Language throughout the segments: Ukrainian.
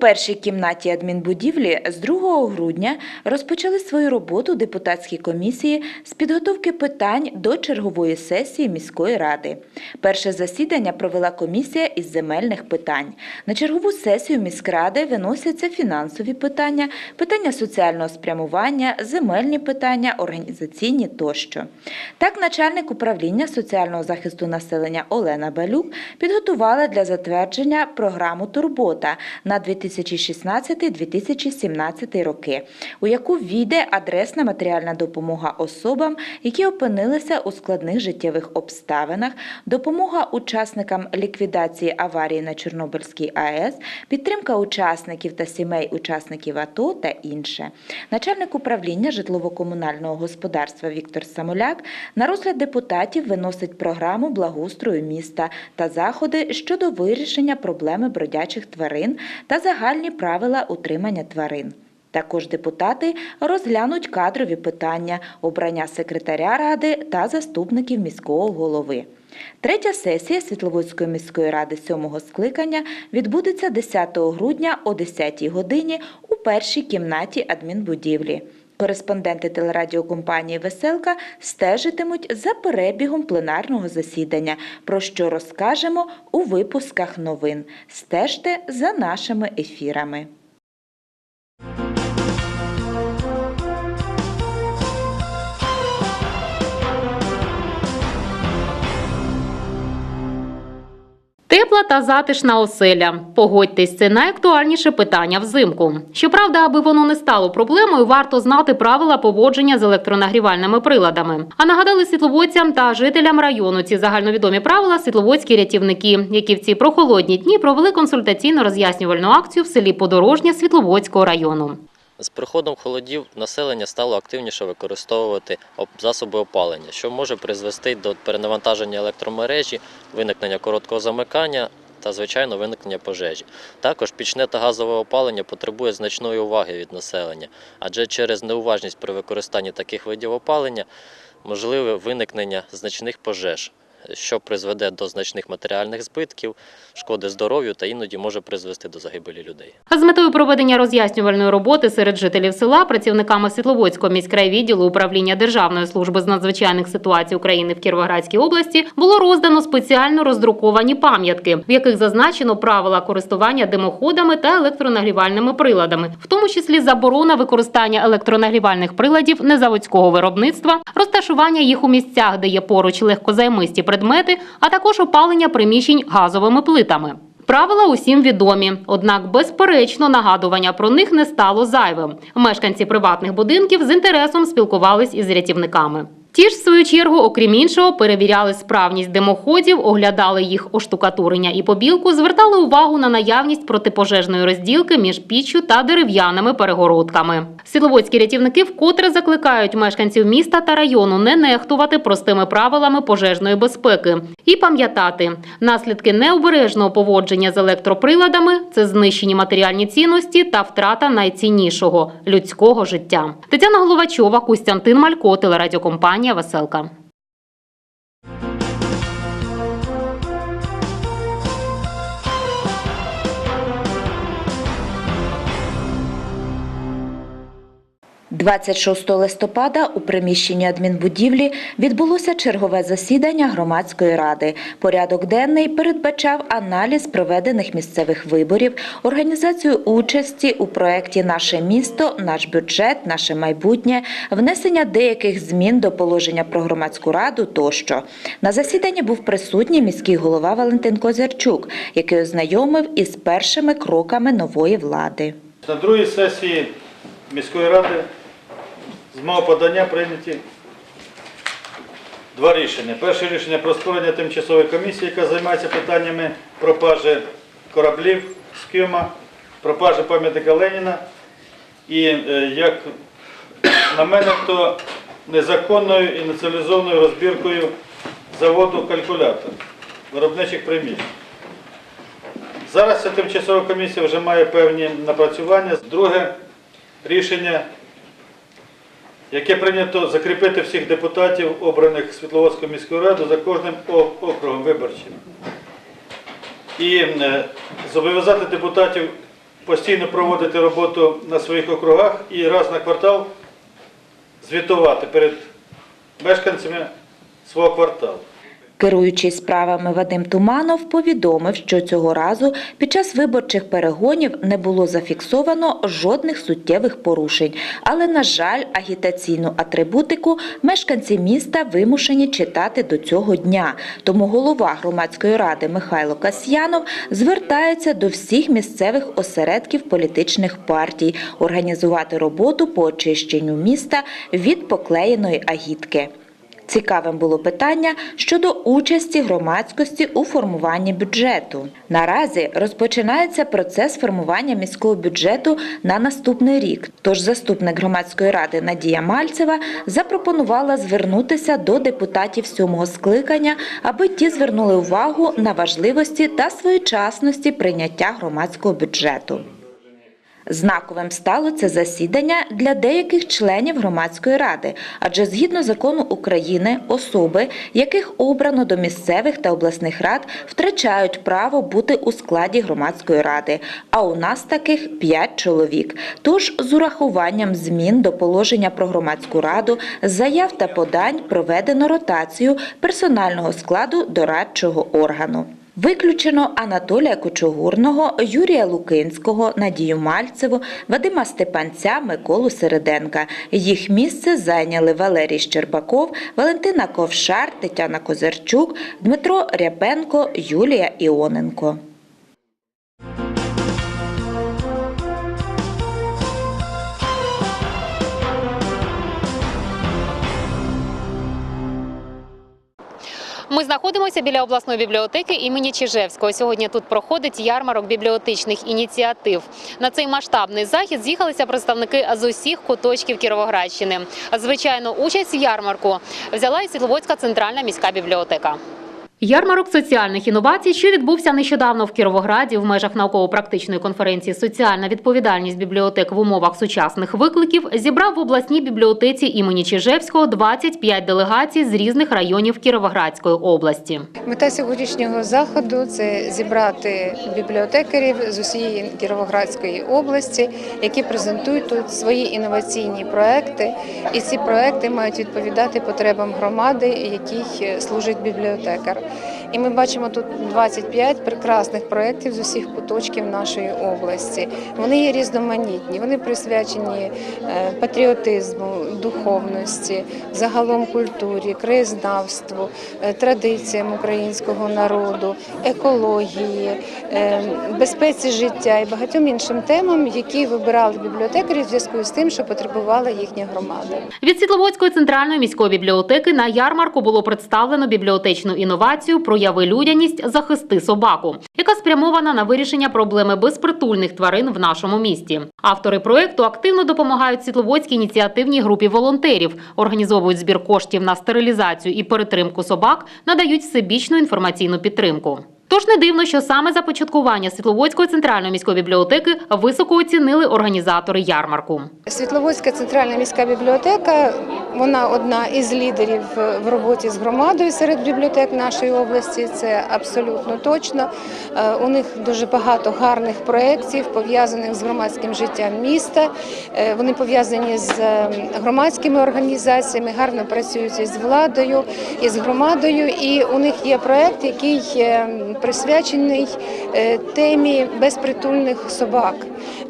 першій кімнаті адмінбудівлі з 2 грудня розпочали свою роботу депутатські комісії з підготовки питань до чергової сесії міської ради. Перше засідання провела комісія із земельних питань. На чергову сесію міськради виносяться фінансові питання, питання соціального спрямування, земельні питання, організаційні тощо. Так, начальник управління соціального захисту населення Олена Балюк підготувала для затвердження програму Турбота на 2016-2017 роки, у яку війде адресна матеріальна допомога особам, які опинилися у складних життєвих обставинах, допомога учасникам ліквідації аварії на Чорнобильській АЕС, підтримка учасників та сімей учасників АТО та інше. Начальник управління житлово-комунального господарства Віктор Самоляк на розгляд депутатів виносить програму благоустрою міста та заходи щодо вирішення проблеми бродячих тварин та загальні правила утримання тварин. Також депутати розглянуть кадрові питання, обрання секретаря ради та заступників міського голови. Третя сесія Світловодської міської ради сьомого скликання відбудеться 10 грудня о 10 годині у першій кімнаті адмінбудівлі. Кореспонденти телерадіокомпанії Веселка стежитимуть за перебігом пленарного засідання, про що розкажемо у випусках новин. Стежте за нашими ефірами. Тепла та затишна оселя. Погодьтесь, це найактуальніше питання взимку. Щоправда, аби воно не стало проблемою, варто знати правила поводження з електронагрівальними приладами. А нагадали світловодцям та жителям району ці загальновідомі правила світловодські рятівники, які в ці прохолодні дні провели консультаційно роз'яснювальну акцію в селі Подорожня Світловодського району. З приходом холодів населення стало активніше використовувати засоби опалення, що може призвести до перенавантаження електромережі, виникнення короткого замикання та, звичайно, виникнення пожежі. Також пічне та газове опалення потребує значної уваги від населення, адже через неуважність при використанні таких видів опалення можливе виникнення значних пожеж, що призведе до значних матеріальних збитків, шкоди здоров'ю та іноді може призвести до загибелі людей. А з метою проведення роз'яснювальної роботи серед жителів села працівниками Світловодського міськрайвідділу управління Державної служби з надзвичайних ситуацій України в Кіровоградській області було роздано спеціально роздруковані пам'ятки, в яких зазначено правила користування димоходами та електронагрівальними приладами, в тому числі заборона використання електронагрівальних приладів незаводського виробництва, розташування їх у місцях, де є поруч легкозаймисті предмети, а також опалення приміщень газовими плитами. Правила усім відомі, однак, безперечно, нагадування про них не стало зайвим. Мешканці приватних будинків з інтересом спілкувались із рятівниками. Ті ж, в свою чергу, окрім іншого, перевіряли справність димоходів, оглядали їх оштукатурення і побілку, звертали увагу на наявність протипожежної розділки між піччю та дерев'яними перегородками. Світловодські рятівники вкотре закликають мешканців міста та району не нехтувати простими правилами пожежної безпеки і пам'ятати, наслідки необережного поводження з електроприладами це знищені матеріальні цінності та втрата найціннішого людського життя. Тетяна Головачова, Костянтин Малько, телерадіокомпанія Веселка. – 26 листопада у приміщенні адмінбудівлі відбулося чергове засідання громадської ради. Порядок денний передбачав аналіз проведених місцевих виборів, організацію участі у проєкті Наше місто, наш бюджет, наше майбутнє, внесення деяких змін до положення про громадську раду тощо. На засіданні був присутній міський голова Валентин Козярчук, який ознайомив із першими кроками нової влади. На другій сесії міської ради з мого подання прийняті два рішення. Перше рішення про створення тимчасової комісії, яка займається питаннями пропажі кораблів з Києва, пропажі пам'ятника Леніна і, е, як на мене, то незаконною і націоналізованою розбіркою заводу калькулятор виробничих приміщень. Зараз ця тимчасова комісія вже має певні напрацювання. Друге рішення, яке прийнято закріпити всіх депутатів, обраних Світловодською міською радою за кожним округом виборчим. І е, зобов'язати депутатів постійно проводити роботу на своїх округах і раз на квартал звітувати перед мешканцями свого кварталу. Керуючий справами Вадим Туманов повідомив, що цього разу під час виборчих перегонів не було зафіксовано жодних суттєвих порушень, але, на жаль, агітаційну атрибутику мешканці міста вимушені читати до цього дня. Тому голова громадської ради Михайло Касьянов звертається до всіх місцевих осередків політичних партій організувати роботу по очищенню міста від поклеєної агітки. Цікавим було питання щодо участі громадськості у формуванні бюджету. Наразі розпочинається процес формування міського бюджету на наступний рік. Тож заступник громадської ради Надія Мальцева запропонувала звернутися до депутатів сьомого скликання, аби ті звернули увагу на важливості та своєчасності прийняття громадського бюджету. Знаковим стало це засідання для деяких членів громадської ради, адже згідно закону України особи, яких обрано до місцевих та обласних рад, втрачають право бути у складі громадської ради. А у нас таких 5 чоловік. Тож з урахуванням змін до положення про громадську раду, заяв та подань проведено ротацію персонального складу дорадчого органу. Виключено Анатолія Кочугурного, Юрія Лукинського, Надію Мальцеву, Вадима Степанця, Миколу Середенка. Їх місце зайняли Валерій Щербаков, Валентина Ковшар, Тетяна Козарчук, Дмитро Рябенко, Юлія Іоненко. Ми знаходимося біля обласної бібліотеки імені Чижевського. Сьогодні тут проходить ярмарок бібліотечних ініціатив. На цей масштабний захід з'їхалися представники з усіх куточків Кіровоградщини. Звичайно, участь в ярмарку взяла і Світловодська центральна міська бібліотека. Ярмарок соціальних інновацій, що відбувся нещодавно в Кіровограді в межах науково-практичної конференції Соціальна відповідальність бібліотек в умовах сучасних викликів, зібрав в обласній бібліотеці імені Чижевського 25 делегацій з різних районів Кіровоградської області. Мета сьогоднішнього заходу це зібрати бібліотекарів з усієї Кіровоградської області, які презентують тут свої інноваційні проекти. І ці проекти мають відповідати потребам громади, якій служить бібліотекар. І ми бачимо тут 25 прекрасних проєктів з усіх куточків нашої області. Вони є різноманітні, вони присвячені е, патріотизму, духовності, загалом культурі, краєзнавству, е, традиціям українського народу, екології, е, безпеці життя і багатьом іншим темам, які вибирали бібліотекарі в зв'язку з тим, що потребувала їхня громада. Від Світловодської центральної міської бібліотеки на ярмарку було представлено бібліотечну інновацію «Прояви людяність, захисти собаку», яка спрямована на вирішення проблеми безпритульних тварин в нашому місті. Автори проекту активно допомагають Світловодській ініціативній групі волонтерів, організовують збір коштів на стерилізацію і перетримку собак, надають всебічну інформаційну підтримку. Тож не дивно, що саме започаткування Світловодської центральної міської бібліотеки високо оцінили організатори ярмарку. Світловодська центральна міська бібліотека вона одна із лідерів в роботі з громадою серед бібліотек нашої області. Це абсолютно точно. Е, У них дуже багато гарних проєктів, пов'язаних з громадським життям міста. Е, Вони пов'язані з е, громадськими організаціями, гарно працюють із владою, із громадою. І у них є проєкт, який присвячений е, темі безпритульних собак.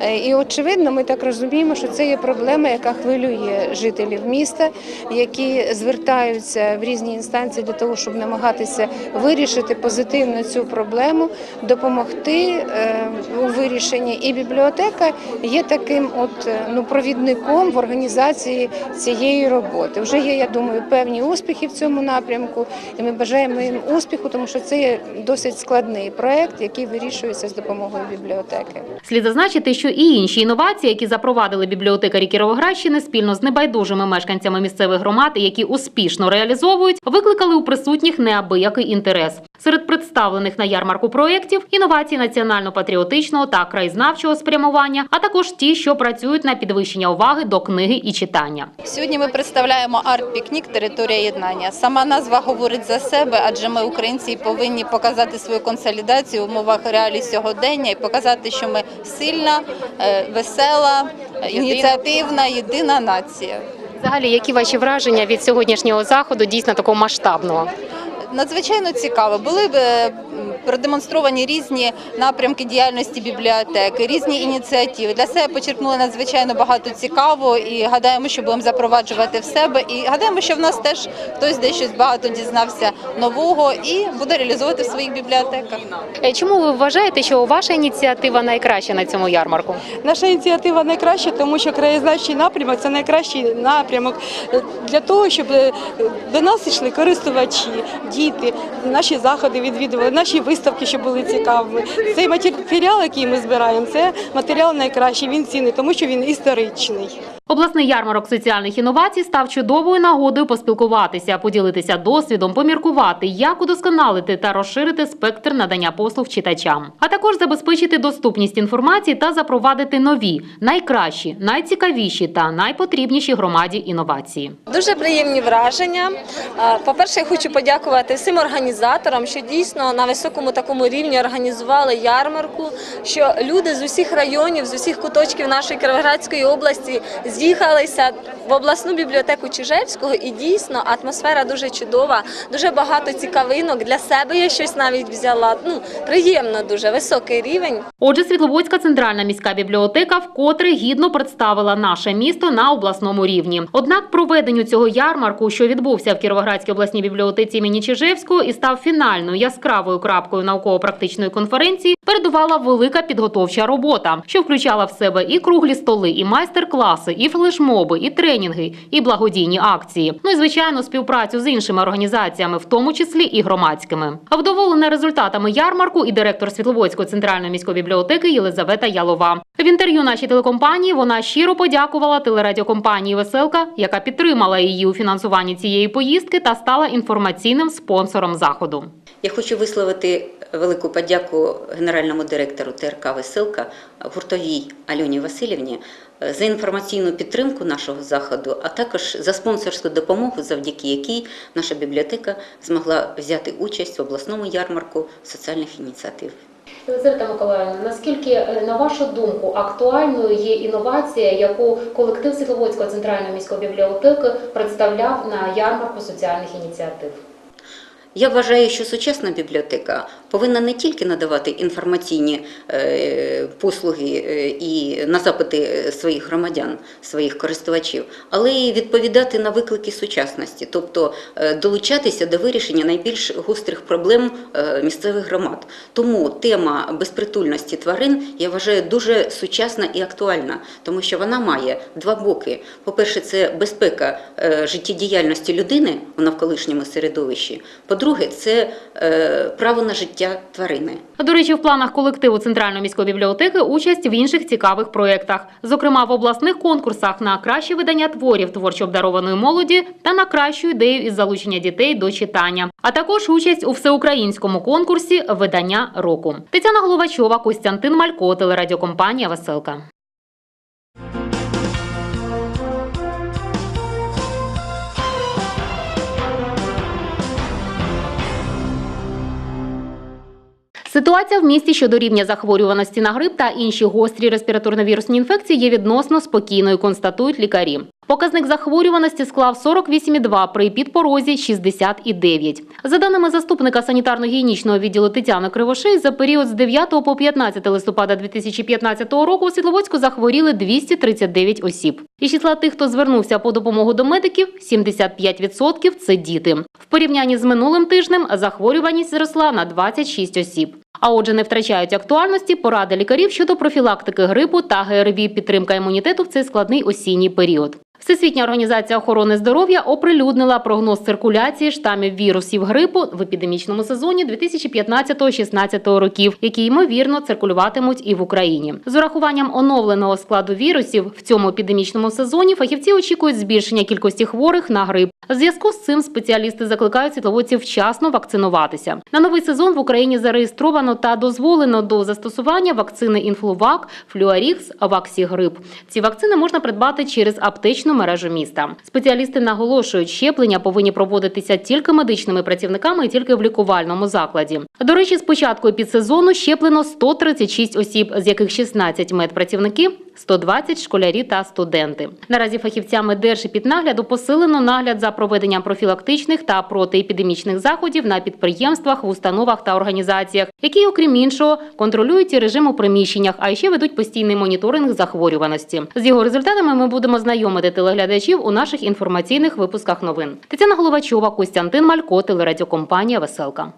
Е, І очевидно, ми так розуміємо, що це є проблема, яка хвилює жителів міста, які звертаються в різні інстанції для того, щоб намагатися вирішити позитивно цю проблему, допомогти е, у вирішенні. І бібліотека є таким, от е, ну провідником в організації цієї роботи. Вже є, я думаю, певні успіхи в цьому напрямку, і ми бажаємо їм успіху, тому що це є досить складний проект, який вирішується з допомогою бібліотеки. Слід зазначити, що і інші інновації, які запровадили бібліотекарі Кіровоградщини спільно з небайдужими мешканцями місцевих громад, які успішно реалізовують, викликали у присутніх неабиякий інтерес. Серед представлених на ярмарку проєктів інновації національно-патріотичного та краєзнавчого спрямування, а також ті, що працюють на підвищення уваги до книги і читання. Сьогодні ми представляємо арт-пікнік Територія єднання. Сама назва говорить за себе, адже ми, українці, повинні показати свою консолідацію в умовах реалій сьогодення і показати, що ми сильна вільна, е, весела, ініціативна, єдина нація. Взагалі, які ваші враження від сьогоднішнього заходу, дійсно такого масштабного? Надзвичайно цікаво. Були б е, продемонстровані різні напрямки діяльності бібліотеки, різні ініціативи. Для себе почерпнули надзвичайно багато цікавого і гадаємо, що будемо запроваджувати в себе. І гадаємо, що в нас теж хтось дещо багато дізнався нового і буде реалізовувати в своїх бібліотеках. Е, Чому ви вважаєте, що ваша ініціатива найкраща на цьому ярмарку? Наша ініціатива найкраща, тому що краєзнавчий напрямок це найкращий напрямок е, для того, щоб е, до нас йшли користувачі, діти, наші заходи відвідували, наші виставки, що були цікавими. Цей матеріал, який ми збираємо, це матеріал найкращий. Він цінний, тому що він історичний. Обласний ярмарок соціальних інновацій став чудовою нагодою поспілкуватися, поділитися досвідом, поміркувати, як удосконалити та розширити спектр надання послуг читачам, а також забезпечити доступність інформації та запровадити нові, найкращі, найцікавіші та найпотрібніші громаді інновації. Дуже приємні враження. По-перше, я хочу подякувати всім організаторам, що дійсно на високому такому рівні організували ярмарку, що люди з усіх районів, з усіх куточків нашої Кіровоградської області з'їхалися в обласну бібліотеку Чижевського, і дійсно атмосфера дуже чудова, дуже багато цікавинок. Для себе я щось навіть взяла. Ну приємно, дуже високий рівень. Отже, Світловодська центральна міська бібліотека вкотре гідно представила наше місто на обласному рівні. Однак проведенню цього ярмарку, що відбувся в Кіровоградській обласній бібліотеці імені Чижевського і став фінальною яскравою крапкою науково-практичної конференції, передувала велика підготовча робота, що включала в себе і круглі столи, і майстер-класи, і флешмоби, і тренінги, і благодійні акції. Ну і звичайно, співпрацю з іншими організаціями, в тому числі і громадськими. Вдоволена результатами ярмарку і директор Світловодської центральної міської бібліотеки Єлизавета Ялова. В інтерв'ю нашій телекомпанії вона щиро подякувала телерадіокомпанії Веселка, яка підтримала її у фінансуванні цієї поїздки та стала інформаційним спонсором заходу. Я хочу висловити велику подяку генеральному директору ТРК Веселка гуртовій Альоні Васильівні за інформаційну підтримку нашого заходу, а також за спонсорську допомогу, завдяки якій наша бібліотека змогла взяти участь в обласному ярмарку соціальних ініціатив. Єлизавета Миколаївна, наскільки, е, на вашу думку, актуальною є інновація, яку колектив Світловодської центральної міської бібліотеки представляв на ярмарку соціальних ініціатив? Я вважаю, що сучасна бібліотека повинна не тільки надавати інформаційні е, послуги е, і на запити своїх громадян, своїх користувачів, але й відповідати на виклики сучасності, тобто е, долучатися до вирішення найбільш гострих проблем місцевих громад. Тому тема безпритульності тварин я вважаю дуже сучасна і актуальна, тому що вона має два боки. По-перше, це безпека життєдіяльності людини у навколишньому середовищі. По-друге, це е, право на життя тварини. До речі, в планах колективу Центральної міської бібліотеки участь в інших цікавих проєктах, зокрема в обласних конкурсах на краще видання творів творчо обдарованої молоді та на кращу ідею із залучення дітей до читання, а також участь у всеукраїнському конкурсі видання року. Тетяна Головачова, Костянтин Малько, телерадіокомпанія Веселка. Ситуація в місті щодо рівня захворюваності на грип та інші гострі респіраторно-вірусні інфекції є відносно спокійною, констатують лікарі. Показник захворюваності склав 48,2 при підпорозі 60,9. За даними заступника санітарно-гігієнічного відділу Тетяни Кривошей, за період з 9 по 15 листопада 2015 року у Світловодську захворіли 239 осіб. Із числа тих, хто звернувся по допомогу до медиків, 75% – це діти. В порівнянні з минулим тижнем захворюваність зросла на 26 осіб. А отже, не втрачають актуальності поради лікарів щодо профілактики грипу та ГРВІ, підтримка імунітету в цей складний осінній період. Всесвітня організація охорони здоров'я оприлюднила прогноз циркуляції штамів вірусів грипу в епідемічному сезоні 2015-16 років, які ймовірно циркулюватимуть і в Україні. З урахуванням оновленого складу вірусів в цьому епідемічному сезоні фахівці очікують збільшення кількості хворих на грип. В зв'язку з цим спеціалісти закликають світловодців вчасно вакцинуватися. На новий сезон в Україні зареєстровано та дозволено до застосування вакцини Інфлувак, Флюарікс, Ваксігрип. Ці вакцини можна придбати через аптечну мережу міста. Спеціалісти наголошують, щеплення повинні проводитися тільки медичними працівниками і тільки в лікувальному закладі. До речі, з початку підсезону щеплено 136 осіб, з яких 16 медпрацівники, 120 школярі та студенти. Наразі фахівцями Держепіднагляду посилено нагляд за проведенням профілактичних та протиепідемічних заходів на підприємствах, в установах та організаціях, які, окрім іншого, контролюють і режим у приміщеннях, а ще ведуть постійний моніторинг захворюваності. З його результатами ми будемо знайомити телеглядачів у наших інформаційних випусках новин. Тетяна Головачова, Костянтин Малько, телерадіокомпанія Веселка.